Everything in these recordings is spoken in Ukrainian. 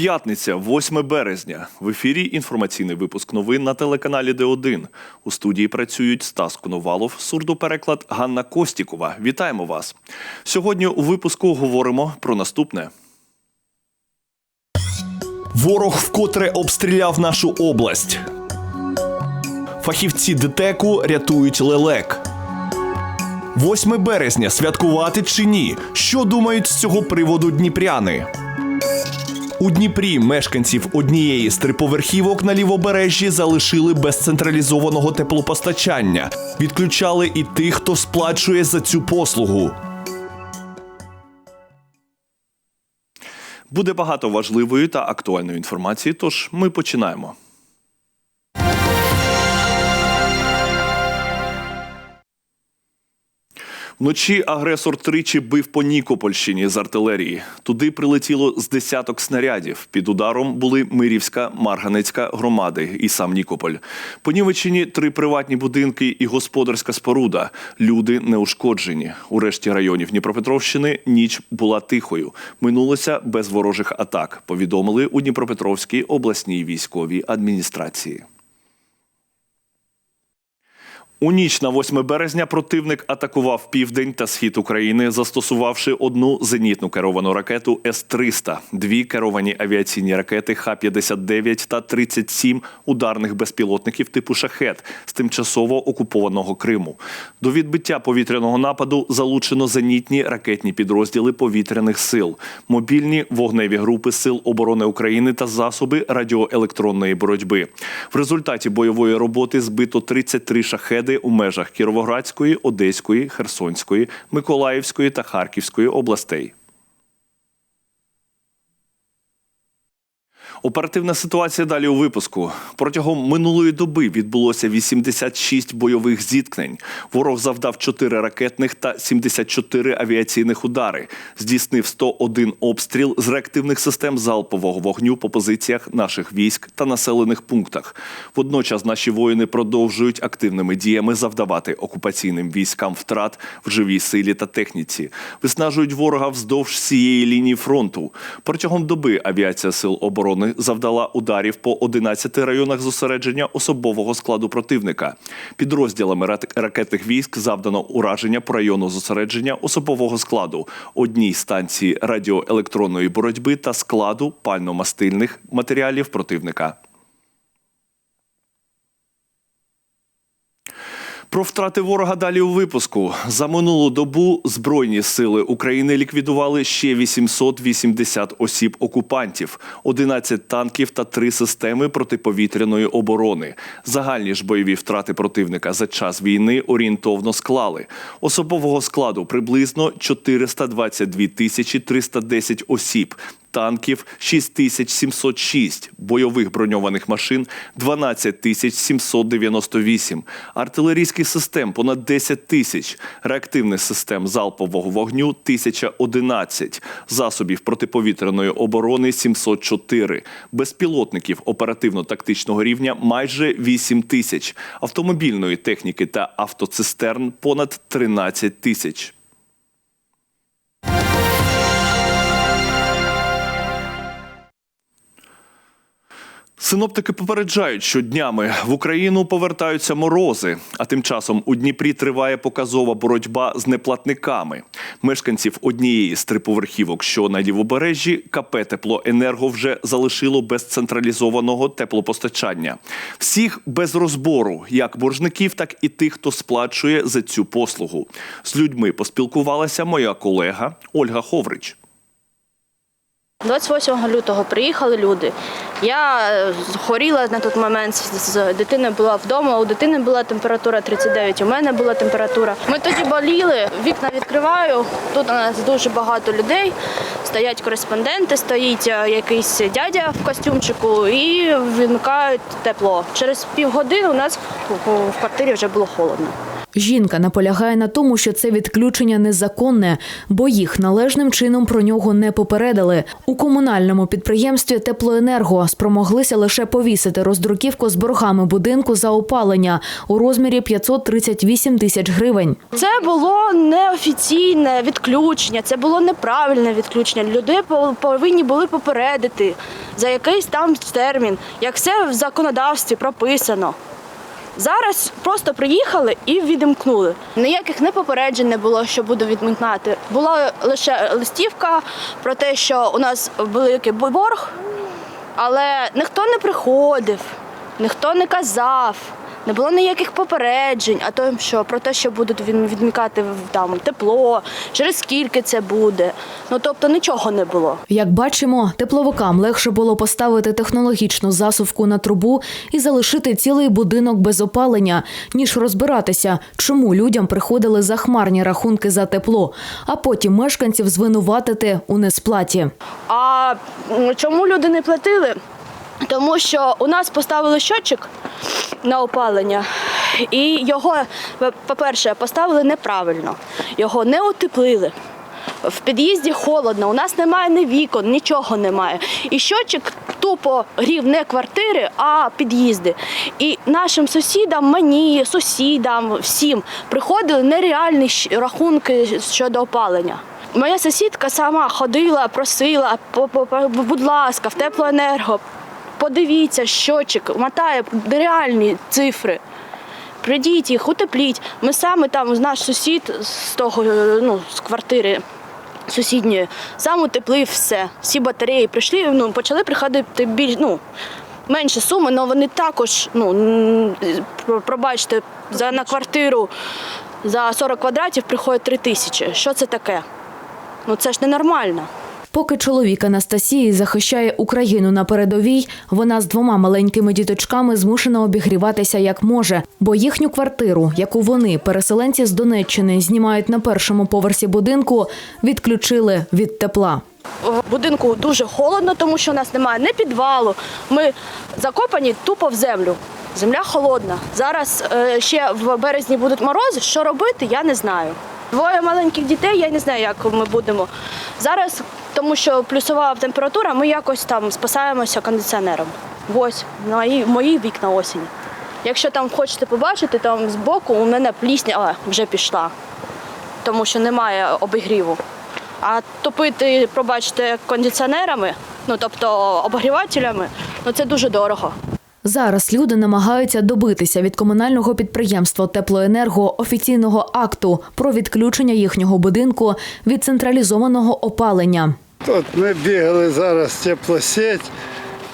П'ятниця, 8 березня. В ефірі інформаційний випуск новин на телеканалі Д1. У студії працюють Стас Коновалов, сурдопереклад Ганна Костікова. Вітаємо вас. Сьогодні у випуску говоримо про наступне. Ворог вкотре обстріляв нашу область. Фахівці ДТЕКу рятують лелек. 8 березня святкувати чи ні? Що думають з цього приводу дніпряни? У Дніпрі мешканців однієї з триповерхівок на лівобережжі залишили без централізованого теплопостачання. Відключали і тих, хто сплачує за цю послугу. Буде багато важливої та актуальної інформації, тож ми починаємо. Вночі агресор тричі бив по Нікопольщині з артилерії. Туди прилетіло з десяток снарядів. Під ударом були Мирівська, Марганецька громади і сам Нікополь. Понівечені три приватні будинки і господарська споруда. Люди не ушкоджені. У решті районів Дніпропетровщини ніч була тихою. Минулося без ворожих атак. Повідомили у Дніпропетровській обласній військовій адміністрації. У ніч на 8 березня противник атакував південь та схід України, застосувавши одну зенітну керовану ракету С-300, дві керовані авіаційні ракети Х-59 та 37 ударних безпілотників типу «Шахет» з тимчасово окупованого Криму. До відбиття повітряного нападу залучено зенітні ракетні підрозділи повітряних сил, мобільні вогневі групи Сил оборони України та засоби радіоелектронної боротьби. В результаті бойової роботи збито 33 шахеди у межах Кіровоградської, Одеської, Херсонської, Миколаївської та Харківської областей. Оперативна ситуація далі у випуску. Протягом минулої доби відбулося 86 бойових зіткнень. Ворог завдав 4 ракетних та 74 авіаційних удари. Здійснив 101 обстріл з реактивних систем залпового вогню по позиціях наших військ та населених пунктах. Водночас наші воїни продовжують активними діями завдавати окупаційним військам втрат в живій силі та техніці. Виснажують ворога вздовж всієї лінії фронту. Протягом доби авіація сил оборони завдала ударів по 11 районах зосередження особового складу противника. Підрозділами ракетних військ завдано ураження по району зосередження особового складу, одній станції радіоелектронної боротьби та складу пально-мастильних матеріалів противника. Про втрати ворога далі у випуску. За минулу добу Збройні сили України ліквідували ще 880 осіб окупантів, 11 танків та 3 системи протиповітряної оборони. Загальні ж бойові втрати противника за час війни орієнтовно склали. Особового складу приблизно 422 тисячі 310 осіб танків 6706, бойових броньованих машин 12798, артилерійських систем понад 10 тисяч, реактивних систем залпового вогню 1011, засобів протиповітряної оборони 704, безпілотників оперативно-тактичного рівня майже 8 тисяч, автомобільної техніки та автоцистерн понад 13 тисяч. Синоптики попереджають, що днями в Україну повертаються морози, а тим часом у Дніпрі триває показова боротьба з неплатниками. Мешканців однієї з триповерхівок, що на лівобережжі, КП Теплоенерго вже залишило без централізованого теплопостачання. Всіх без розбору, як боржників, так і тих, хто сплачує за цю послугу. З людьми поспілкувалася моя колега Ольга Ховрич. 28 лютого приїхали люди. Я е, хворіла на той момент, з була вдома, у дитини була температура 39, у мене була температура. Ми тоді боліли, вікна відкриваю, тут у нас дуже багато людей, стоять кореспонденти, стоїть е, якийсь дядя в костюмчику і вимикають тепло. Через півгодини у нас в квартирі вже було холодно. Жінка наполягає на тому, що це відключення незаконне, бо їх належним чином про нього не попередили. У комунальному підприємстві Теплоенерго спромоглися лише повісити роздруківку з боргами будинку за опалення у розмірі 538 тисяч гривень. Це було неофіційне відключення, це було неправильне відключення. Люди пов- повинні були попередити за якийсь там термін, як все в законодавстві прописано. Зараз просто приїхали і відімкнули. Ніяких не попереджень не було, що буду відмикнати. Була лише листівка про те, що у нас великий борг, але ніхто не приходив, ніхто не казав. Не було ніяких попереджень, а то що про те, що будуть він- відмікати там тепло, через скільки це буде. Ну тобто нічого не було. Як бачимо, тепловикам легше було поставити технологічну засувку на трубу і залишити цілий будинок без опалення, ніж розбиратися, чому людям приходили захмарні рахунки за тепло, а потім мешканців звинуватити у несплаті. А чому люди не платили? Тому що у нас поставили щотчик на опалення, і його, по- по-перше, поставили неправильно, його не утеплили. В під'їзді холодно, у нас немає ні вікон, нічого немає. І щотчик тупо грів не квартири, а під'їзди. І нашим сусідам, мені, сусідам, всім приходили нереальні рахунки щодо опалення. Моя сусідка сама ходила, просила, «По- по- по- будь ласка, в теплоенерго, подивіться, щотчик, мотає нереальні цифри. Прийдіть їх, утепліть. Ми саме там, наш сусід з того, ну, з квартири сусідньої, сам утеплив все. Всі батареї прийшли, ну, почали приходити більш, ну, менше суми, але вони також, ну, пробачте, за, на квартиру за 40 квадратів приходить 3 тисячі. Що це таке? Ну це ж ненормально. Поки чоловік Анастасії захищає Україну на передовій, вона з двома маленькими діточками змушена обігріватися як може, бо їхню квартиру, яку вони, переселенці з Донеччини, знімають на першому поверсі будинку, відключили від тепла. В будинку дуже холодно, тому що у нас немає ні підвалу. Ми закопані тупо в землю. Земля холодна. Зараз е, ще в березні будуть морози. Що робити, я не знаю. Двоє маленьких дітей, я не знаю, як ми будемо. Зараз, тому що плюсова температура, ми якось там спасаємося кондиціонером. Ось мої, мої вікна осінь. Якщо там хочете побачити, там збоку у мене плісня а, вже пішла, тому що немає обігріву. А топити, пробачте, кондиціонерами, ну тобто обогрівателями, ну це дуже дорого. Зараз люди намагаються добитися від комунального підприємства Теплоенерго офіційного акту про відключення їхнього будинку від централізованого опалення. От ми бігали зараз теплосеть,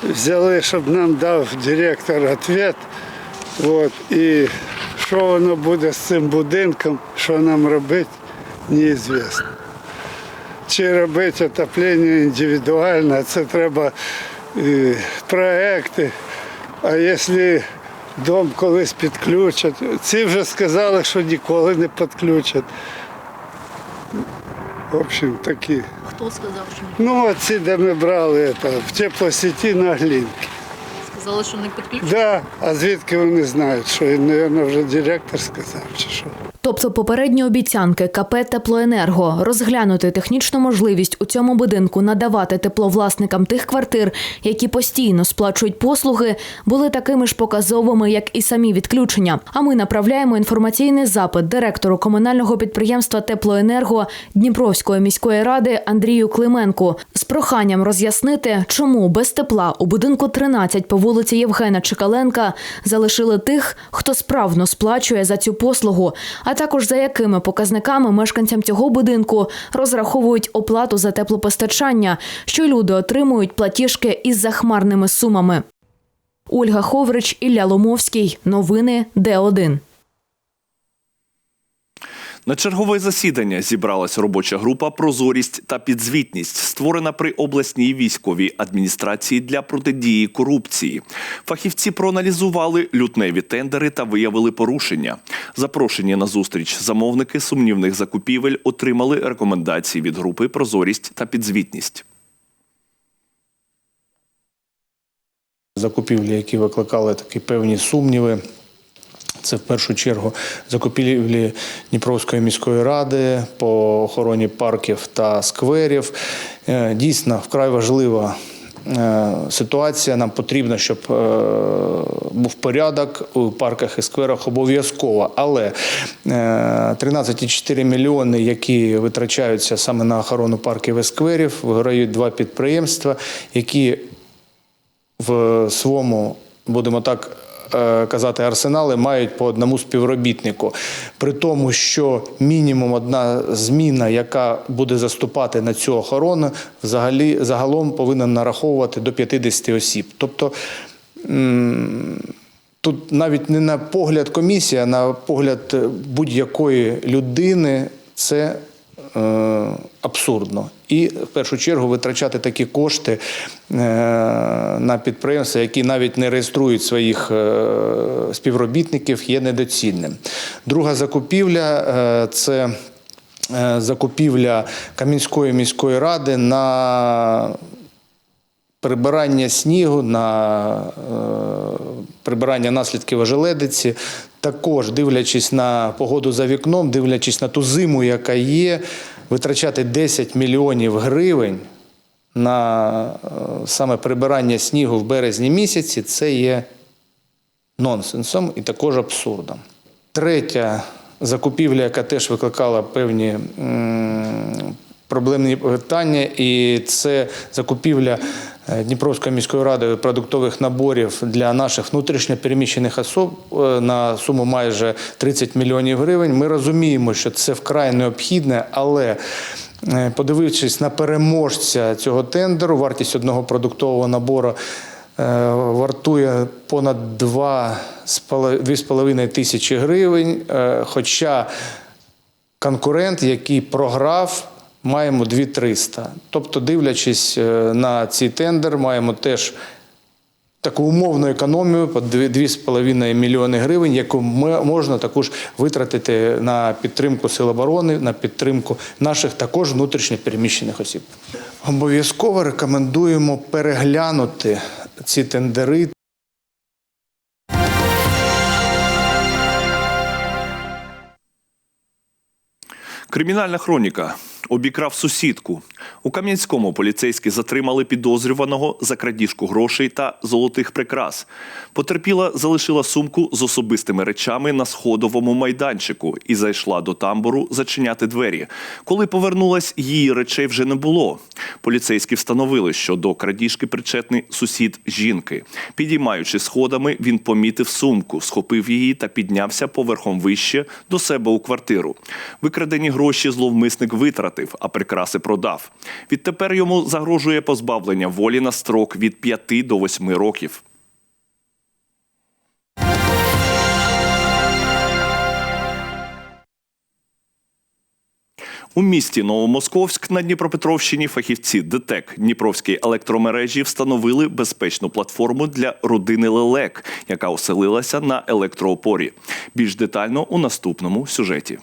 взяли, щоб нам дав директор відповідь. От, і що воно буде з цим будинком, що нам робити, неізвісно. Чи робити отоплення індивідуально, це треба е, проекти. А якщо дом колись підключать, ці вже сказали, що ніколи не підключать. В общем, такі. Хто сказав, що Ну, оці, де ми брали це, в теплосіті на Глінки. сказали, що не підключили? Да, а звідки вони знають, що, мабуть, вже директор сказав, чи що. Тобто попередні обіцянки КП Теплоенерго розглянути технічну можливість у цьому будинку надавати тепло власникам тих квартир, які постійно сплачують послуги, були такими ж показовими, як і самі відключення. А ми направляємо інформаційний запит директору комунального підприємства Теплоенерго Дніпровської міської ради Андрію Клименку з проханням роз'яснити, чому без тепла у будинку 13 по вулиці Євгена Чекаленка залишили тих, хто справно сплачує за цю послугу, а також за якими показниками мешканцям цього будинку розраховують оплату за теплопостачання, що люди отримують платіжки із захмарними сумами. Ольга Ховрич, Ілля Ломовський. Новини Д1. На чергове засідання зібралась робоча група Прозорість та підзвітність, створена при обласній військовій адміністрації для протидії корупції. Фахівці проаналізували лютневі тендери та виявили порушення. Запрошені на зустріч замовники сумнівних закупівель отримали рекомендації від групи Прозорість та підзвітність. Закупівлі, які викликали такі певні сумніви. Це в першу чергу закупівлі Дніпровської міської ради по охороні парків та скверів. Е, Дійсно, вкрай важлива е, ситуація. Нам потрібно, щоб е, був порядок у парках і скверах обов'язково. Але е, 13,4 мільйони, які витрачаються саме на охорону парків і скверів, виграють два підприємства, які в своєму, будемо так казати, арсенали мають по одному співробітнику. При тому, що мінімум одна зміна, яка буде заступати на цю охорону, взагалі загалом повинна нараховувати до 50 осіб. Тобто тут навіть не на погляд комісії, а на погляд е, будь-якої людини це е, абсурдно. І в першу чергу витрачати такі кошти е, на підприємства, які навіть не реєструють своїх е, співробітників, є недоцільним. Друга закупівля е, це закупівля Кам'янської міської ради на прибирання снігу, на прибирання наслідків ожеледиці. Також дивлячись на погоду за вікном, дивлячись на ту зиму, яка є, витрачати 10 мільйонів гривень на е, саме прибирання снігу в березні місяці, це є нонсенсом і також абсурдом. Третя закупівля, яка теж викликала певні проблемні питання, і це закупівля е, Дніпровської міської ради продуктових наборів для наших внутрішньопереміщених особ е, на суму майже 30 мільйонів гривень. Ми розуміємо, що це вкрай необхідне, але е, подивившись на переможця цього тендеру, вартість одного продуктового набору вартує понад 2,5 тисячі гривень. Хоча конкурент, який програв, маємо 2300. Тобто, дивлячись е, на цей тендер, маємо теж таку умовну економію по 2,5 мільйони гривень, яку можна також витратити на підтримку сил оборони, на підтримку наших також внутрішньо переміщених осіб. Обов'язково рекомендуємо переглянути ці тендери Кримінальна хроніка обікрав сусідку. У Кам'янському поліцейські затримали підозрюваного за крадіжку грошей та золотих прикрас. Потерпіла залишила сумку з особистими речами на сходовому майданчику і зайшла до тамбуру зачиняти двері. Коли повернулась, її речей вже не було. Поліцейські встановили, що до крадіжки причетний сусід жінки. Підіймаючи сходами, він помітив сумку, схопив її та піднявся поверхом вище до себе у квартиру. Викрадені гроші зловмисник витратив, а прикраси продав. Відтепер йому загрожує позбавлення волі на строк від 5 до 8 років. У місті Новомосковськ на Дніпропетровщині фахівці ДТЕК Дніпровської електромережі встановили безпечну платформу для родини лелек, яка оселилася на електроопорі. Більш детально у наступному сюжеті.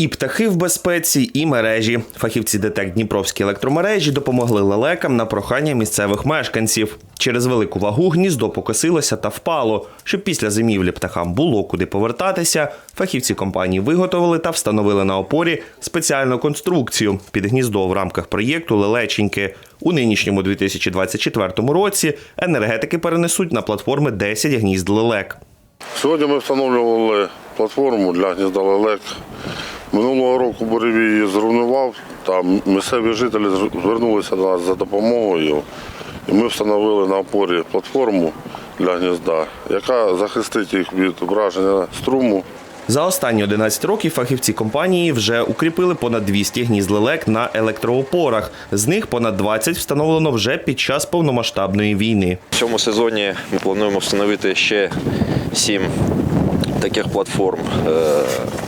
І птахи в безпеці, і мережі. Фахівці ДТЕК Дніпровські електромережі допомогли лелекам на прохання місцевих мешканців. Через велику вагу гніздо покосилося та впало. Щоб після зимівлі птахам було куди повертатися, фахівці компанії виготовили та встановили на опорі спеціальну конструкцію під гніздо в рамках проєкту Лелеченьки. У нинішньому 2024 році енергетики перенесуть на платформи 10 гнізд лелек. Сьогодні ми встановлювали платформу для гнізда лелек. Минулого року буревій її зруйнував, та місцеві жителі звернулися до нас за допомогою. І ми встановили на опорі платформу для гнізда, яка захистить їх від враження струму. За останні 11 років фахівці компанії вже укріпили понад 200 гнізд лелек на електроопорах. З них понад 20 встановлено вже під час повномасштабної війни. В цьому сезоні ми плануємо встановити ще сім таких платформ е,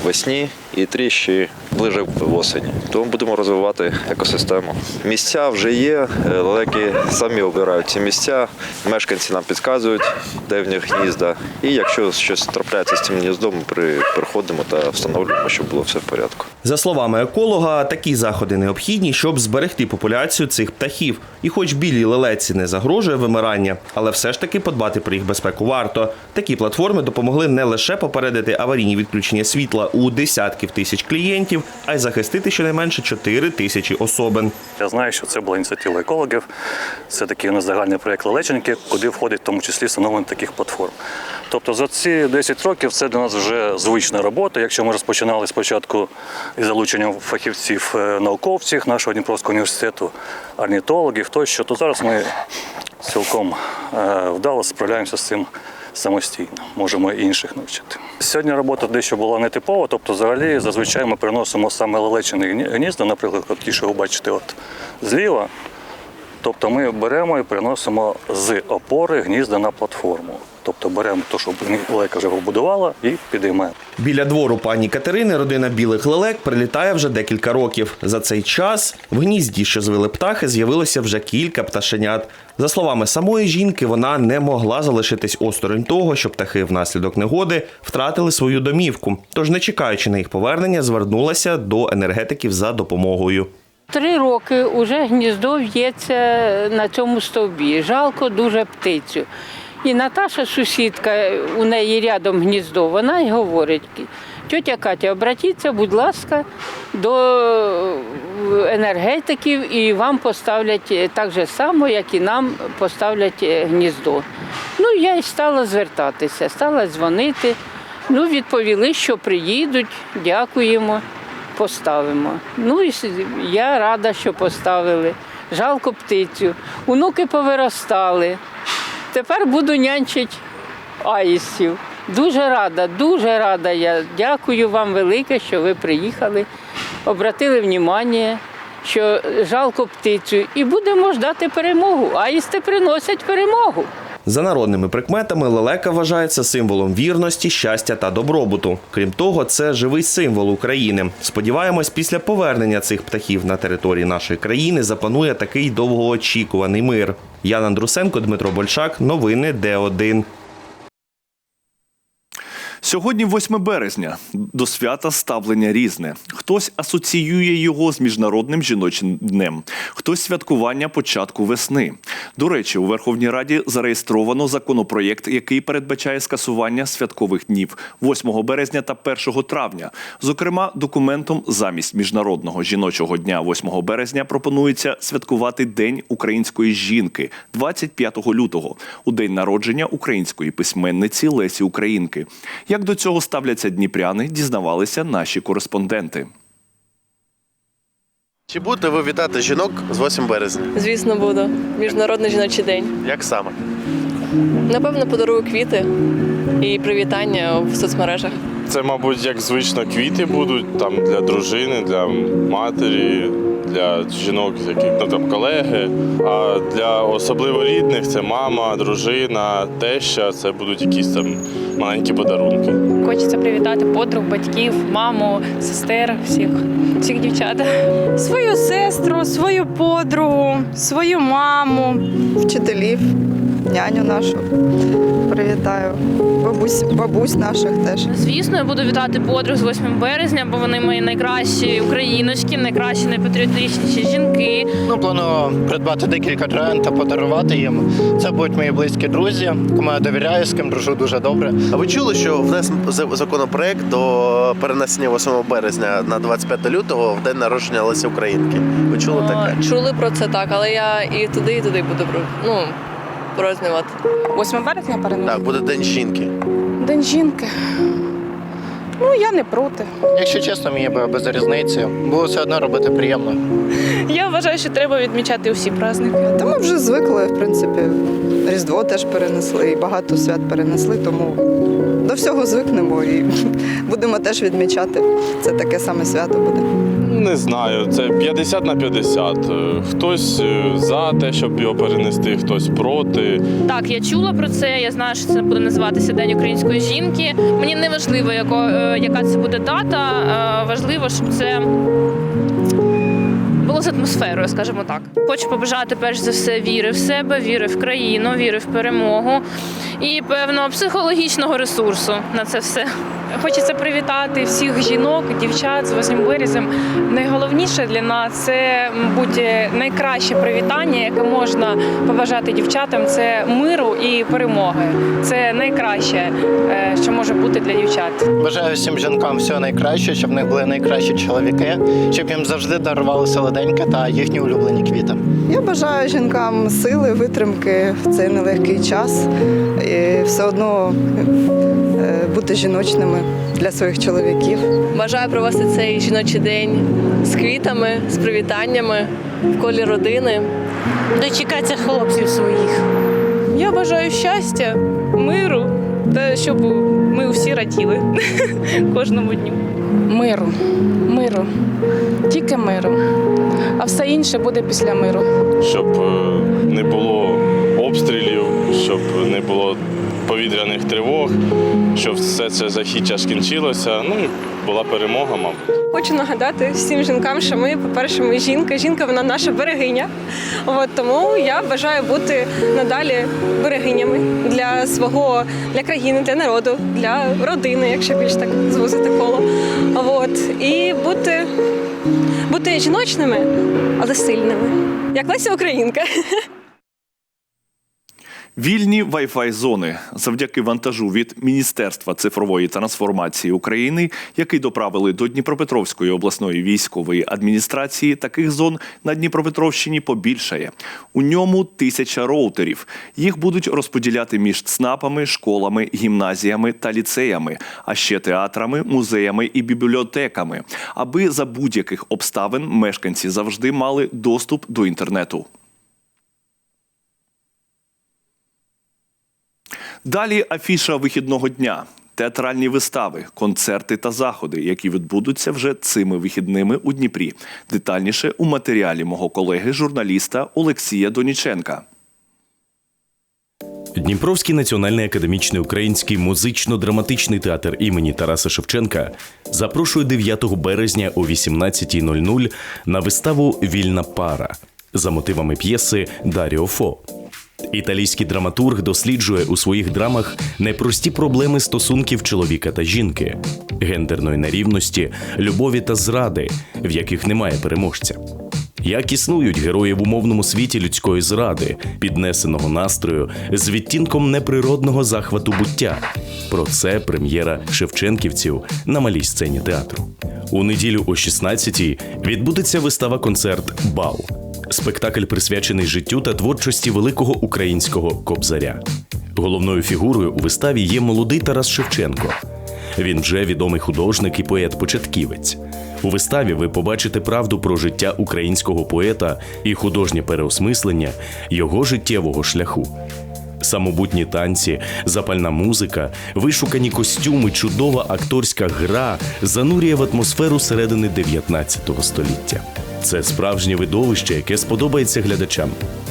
весні і тріщі ближе в осені. Тому будемо розвивати екосистему. Місця вже є, е, лелеки самі обирають ці місця, мешканці нам підказують, де в них гнізда. І якщо щось трапляється з цим гніздом, ми при- приходимо та встановлюємо, щоб було все в порядку. За словами еколога, такі заходи необхідні, щоб зберегти популяцію цих птахів. І хоч білій лелеці не загрожує вимирання, але все ж таки подбати про їх безпеку варто. Такі платформи допомогли не лише попередити аварійні відключення світла у десятків тисяч клієнтів, а й захистити щонайменше 4 тисячі особин. Я знаю, що це була ініціатива екологів. Це такий у нас загальний проєкт Лелеченьки, куди входить в тому числі встановлення таких платформ. Тобто за ці 10 років це для нас вже звична робота. Якщо ми розпочинали спочатку із залученням фахівців е, науковців нашого Дніпровського університету, орнітологів тощо, то зараз ми цілком е, вдало справляємося з цим самостійно. Можемо і інших навчити. Сьогодні робота дещо була нетипова, тобто взагалі зазвичай ми приносимо саме лелечені гні- гнізда, наприклад, ті, що ви бачите от зліва. Тобто ми беремо і приносимо з опори гнізда на платформу. Тобто беремо те, що лелека вже побудувала, і підіймаємо. Біля двору пані Катерини родина білих лелек прилітає вже декілька років. За цей час в гнізді, що звели птахи, з'явилося вже кілька пташенят. За словами самої жінки, вона не могла залишитись осторонь того, що птахи внаслідок негоди втратили свою домівку. Тож, не чекаючи на їх повернення, звернулася до енергетиків за допомогою. Три роки вже гніздо в'ється на цьому стовбі. Жалко дуже птицю. І Наташа, сусідка, у неї рядом гніздо, вона й говорить, тьотя Катя, обратіться, будь ласка, до енергетиків і вам поставлять так же само, як і нам поставлять гніздо. Ну, я й стала звертатися, стала дзвонити. Ну, відповіли, що приїдуть, дякуємо поставимо. Ну і я рада, що поставили. Жалко птицю. Онуки повиростали. Тепер буду нянчити аїстів. Дуже рада, дуже рада. Я дякую вам велике, що ви приїхали, обратили внимання, що жалко птицю. І будемо ждати перемогу. Аїсти приносять перемогу. За народними прикметами, лелека вважається символом вірності, щастя та добробуту. Крім того, це живий символ України. Сподіваємось, після повернення цих птахів на території нашої країни запанує такий довгоочікуваний мир. Ян Андрусенко, Дмитро Большак. Новини Д1. Сьогодні 8 березня. До свята ставлення різне. Хтось асоціює його з міжнародним жіночим днем, хтось святкування початку весни. До речі, у Верховній Раді зареєстровано законопроєкт, який передбачає скасування святкових днів 8 березня та 1 травня. Зокрема, документом замість міжнародного жіночого дня 8 березня пропонується святкувати День української жінки 25 лютого, у день народження української письменниці Лесі Українки. Як до цього ставляться дніпряни, дізнавалися наші кореспонденти. Чи будете ви вітати жінок з 8 березня? Звісно, буду. Міжнародний жіночий день. Як саме? Напевно, подарую квіти і привітання в соцмережах. Це, мабуть, як звично квіти будуть там для дружини, для матері, для жінок, які ну, там колеги. А для особливо рідних це мама, дружина, теща. Це будуть якісь там маленькі подарунки. Хочеться привітати подруг, батьків, маму, сестер, всіх, всіх дівчат. Свою сестру, свою подругу, свою маму, вчителів, няню нашу. Привітаю. Бабусь, бабусь наших теж. Звісно, я буду вітати подруг з 8 березня, бо вони мої найкращі україночки, найкращі, найпатріотичніші жінки. Ну, планую придбати декілька троянд та подарувати їм. Це будуть мої близькі друзі, кому я довіряю, з ким дружу дуже добре. А ви чули, що внесен з- законопроект до перенесення 8 березня на 25 лютого в день народження Лесі Українки? Ви чули таке? Чули про це так, але я і туди, і туди буду ну, празднувати. 8 березня переносить. Так, буде День жінки. День жінки. Ну, я не проти. Якщо чесно, мені би без різниці. Було все одно робити приємно. Я вважаю, що треба відмічати усі праздники. Та ми вже звикли, в принципі. Різдво теж перенесли і багато свят перенесли, тому до всього звикнемо і будемо теж відмічати. Це таке саме свято буде. Не знаю, це 50 на 50. Е, Хтось е, за те, щоб його перенести, хтось проти. Так, я чула про це. Я знаю, що це буде називатися День української жінки. Мені не важливо, яко, е, яка це буде дата. Важливо, щоб це було з атмосферою, скажімо так. Хочу побажати перш за все віри в себе, віри в країну, віри в перемогу і певно психологічного ресурсу на це все. Хочеться привітати всіх жінок, дівчат з 8 березнем. Найголовніше для нас це, мабуть, найкраще привітання, яке можна побажати дівчатам. Це миру і перемоги. Це найкраще, е, що може бути для дівчат. Бажаю всім жінкам всього найкращого, щоб в них були найкращі чоловіки, щоб їм завжди дарували солоденьке та їхні улюблені квіти. Я бажаю жінкам сили, витримки в цей нелегкий час і все одно бути жіночними для своїх чоловіків. Бажаю провести цей жіночий день з квітами, з привітаннями в колі родини. Дочекатися хлопців своїх. Я бажаю щастя, миру та щоб ми всі раділи кожному дню. Миру, миру, тільки миру. А все інше буде після миру. щоб е, не було обстрілів, щоб не було повітряних тривог, щоб все це захіча скінчилося. Ну, і була перемога, мабуть. Хочу нагадати всім жінкам, що ми, по-перше, ми жінка. Жінка вона наша берегиня. От тому я бажаю бути надалі берегинями для свого для країни, для народу, для родини, якщо більш так звузити коло. От і бути, бути жіночними, але сильними, як Леся Українка. Вільні Wi-Fi зони завдяки вантажу від Міністерства цифрової трансформації України, який доправили до Дніпропетровської обласної військової адміністрації, таких зон на Дніпропетровщині побільшає. У ньому тисяча роутерів. Їх будуть розподіляти між ЦНАПами, школами, гімназіями та ліцеями, а ще театрами, музеями і бібліотеками, аби за будь-яких обставин мешканці завжди мали доступ до інтернету. Далі афіша вихідного дня. Театральні вистави, концерти та заходи, які відбудуться вже цими вихідними у Дніпрі. Детальніше у матеріалі мого колеги, журналіста Олексія Доніченка. Дніпровський національний академічний український музично-драматичний театр імені Тараса Шевченка запрошує 9 березня о 18.00 на виставу Вільна пара за мотивами п'єси Даріо Фо. Італійський драматург досліджує у своїх драмах непрості проблеми стосунків чоловіка та жінки, гендерної нерівності, любові та зради, в яких немає переможця. Як існують герої в умовному світі людської зради, піднесеного настрою з відтінком неприродного захвату буття. Про це прем'єра Шевченківців на малій сцені театру. У неділю о 16-й відбудеться вистава-концерт Бал. Спектакль присвячений життю та творчості великого українського кобзаря. Головною фігурою у виставі є молодий Тарас Шевченко. Він вже відомий художник і поет-початківець. У виставі ви побачите правду про життя українського поета і художнє переосмислення його життєвого шляху. Самобутні танці, запальна музика, вишукані костюми, чудова акторська гра занурює в атмосферу середини 19 століття. Це справжнє видовище, яке сподобається глядачам.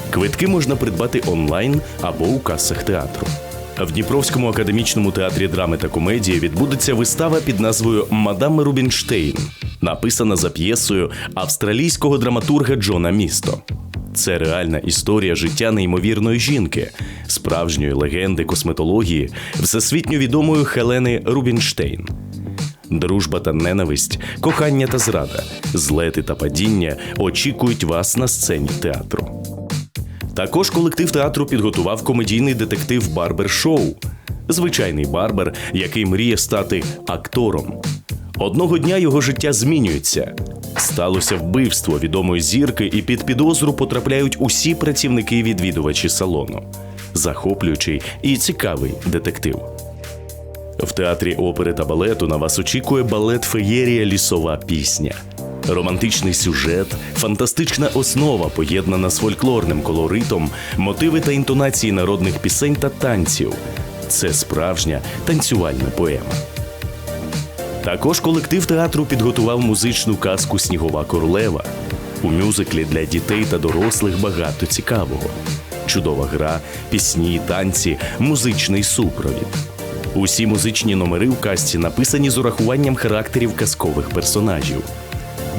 Квитки можна придбати онлайн або у касах театру. В Дніпровському академічному театрі драми та комедії відбудеться вистава під назвою Мадам Рубінштейн, написана за п'єсою австралійського драматурга Джона Місто. Це реальна історія життя неймовірної жінки, справжньої легенди косметології, всесвітньо відомої Хелени Рубінштейн. Дружба та ненависть, кохання та зрада, злети та падіння очікують вас на сцені театру. Також колектив театру підготував комедійний детектив Барбер Шоу. Звичайний барбер, який мріє стати актором. Одного дня його життя змінюється. Сталося вбивство відомої зірки, і під підозру потрапляють усі працівники відвідувачі салону. Захоплюючий і цікавий детектив. В театрі опери та балету на вас очікує балет Феєрія Лісова пісня. Романтичний сюжет, фантастична основа, поєднана з фольклорним колоритом, мотиви та інтонації народних пісень та танців. це справжня танцювальна поема. Також колектив театру підготував музичну казку Снігова королева. У мюзиклі для дітей та дорослих багато цікавого. Чудова гра, пісні, танці, музичний супровід. Усі музичні номери в казці написані з урахуванням характерів казкових персонажів.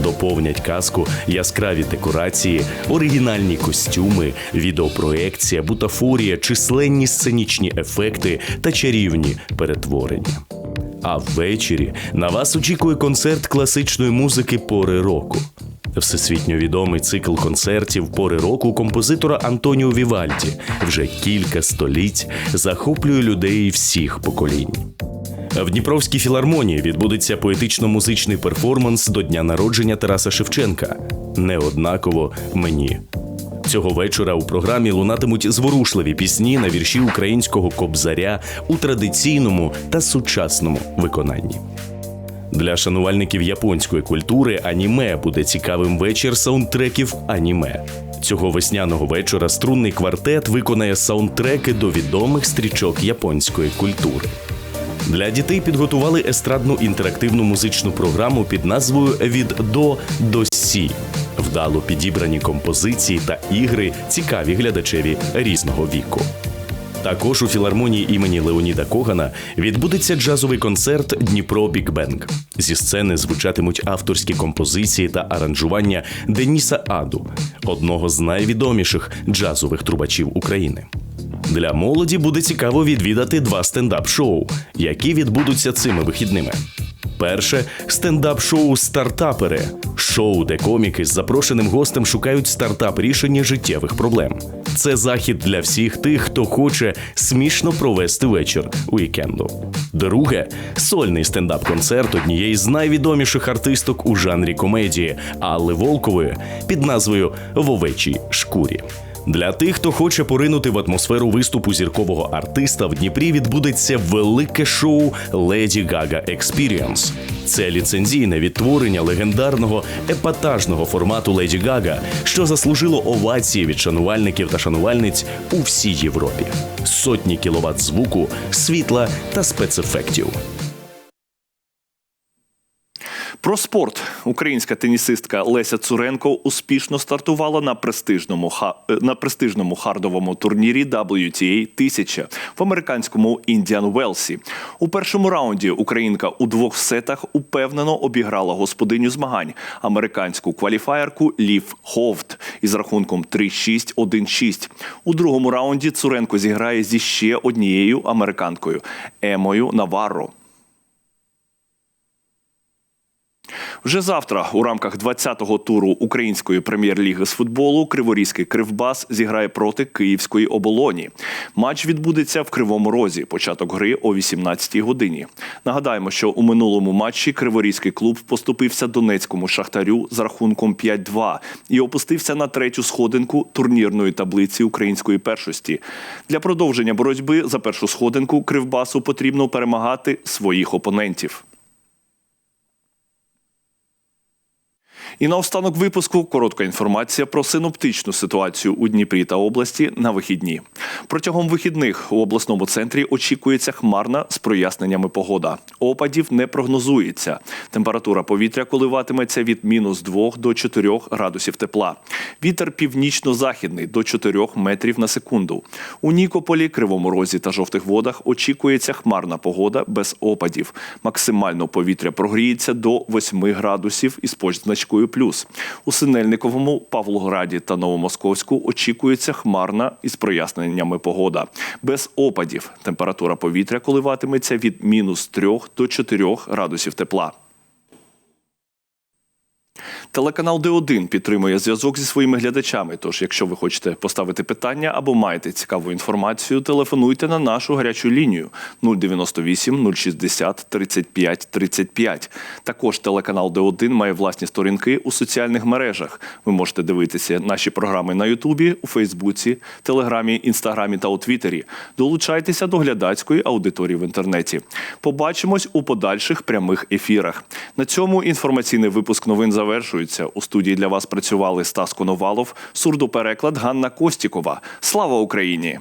Доповнять казку яскраві декорації, оригінальні костюми, відеопроекція, бутафорія, численні сценічні ефекти та чарівні перетворення. А ввечері на вас очікує концерт класичної музики пори року. Всесвітньо відомий цикл концертів пори року композитора Антоніо Вівальді вже кілька століть захоплює людей всіх поколінь. В Дніпровській філармонії відбудеться поетично-музичний перформанс до дня народження Тараса Шевченка. Неоднаково мені. Цього вечора у програмі лунатимуть зворушливі пісні на вірші українського кобзаря у традиційному та сучасному виконанні. Для шанувальників японської культури аніме буде цікавим вечір саундтреків аніме. Цього весняного вечора струнний квартет виконає саундтреки до відомих стрічок японської культури. Для дітей підготували естрадну інтерактивну музичну програму під назвою Від до до Сі. Вдало підібрані композиції та ігри цікаві глядачеві різного віку. Також у філармонії імені Леоніда Когана відбудеться джазовий концерт Дніпро Бік Бенг. Зі сцени звучатимуть авторські композиції та аранжування Деніса Аду, одного з найвідоміших джазових трубачів України. Для молоді буде цікаво відвідати два стендап-шоу, які відбудуться цими вихідними. Перше стендап-шоу Стартапери шоу, де коміки з запрошеним гостем шукають стартап рішення життєвих проблем. Це захід для всіх тих, хто хоче смішно провести вечір уікенду. Друге сольний стендап-концерт однієї з найвідоміших артисток у жанрі комедії Алли Волкової під назвою В овечій шкурі. Для тих, хто хоче поринути в атмосферу виступу зіркового артиста, в Дніпрі відбудеться велике шоу Леді Гага Experience. Це ліцензійне відтворення легендарного епатажного формату Леді Гага, що заслужило овації від шанувальників та шанувальниць у всій Європі. Сотні кіловат звуку, світла та спецефектів. Про спорт українська тенісистка Леся Цуренко успішно стартувала на престижному е, на престижному хардовому турнірі WTA 1000 в американському Індіан Велсі. У першому раунді українка у двох сетах упевнено обіграла господиню змагань американську кваліфаєрку Лів Ховт із рахунком 3-6, 1-6. У другому раунді Цуренко зіграє зі ще однією американкою Емою Наварро. Вже завтра у рамках 20-го туру української прем'єр-ліги з футболу Криворізький Кривбас зіграє проти Київської оболоні. Матч відбудеться в Кривому Розі. Початок гри о 18-й годині. Нагадаємо, що у минулому матчі Криворізький клуб поступився Донецькому шахтарю з рахунком 5-2 і опустився на третю сходинку турнірної таблиці української першості. Для продовження боротьби за першу сходинку Кривбасу потрібно перемагати своїх опонентів. І наостанок випуску коротка інформація про синоптичну ситуацію у Дніпрі та області на вихідні. Протягом вихідних у обласному центрі очікується хмарна з проясненнями погода. Опадів не прогнозується. Температура повітря коливатиметься від мінус 2 до 4 градусів тепла. Вітер північно-західний до 4 метрів на секунду. У Нікополі, Кривому Розі та жовтих водах очікується хмарна погода без опадів. Максимально повітря прогріється до 8 градусів із позначкою плюс. У Синельниковому, Павлограді та Новомосковську очікується хмарна із проясненнями погода. Без опадів температура повітря коливатиметься від мінус 3 до 4 градусів тепла. Телеканал Д1 підтримує зв'язок зі своїми глядачами. Тож, якщо ви хочете поставити питання або маєте цікаву інформацію, телефонуйте на нашу гарячу лінію 098 060 35 35. Також телеканал Д1 має власні сторінки у соціальних мережах. Ви можете дивитися наші програми на Ютубі, у Фейсбуці, Телеграмі, Інстаграмі та у Твіттері. Долучайтеся до глядацької аудиторії в інтернеті. Побачимось у подальших прямих ефірах. На цьому інформаційний випуск новин завершується. У студії для вас працювали Стас Коновалов, сурдопереклад Ганна Костікова. Слава Україні!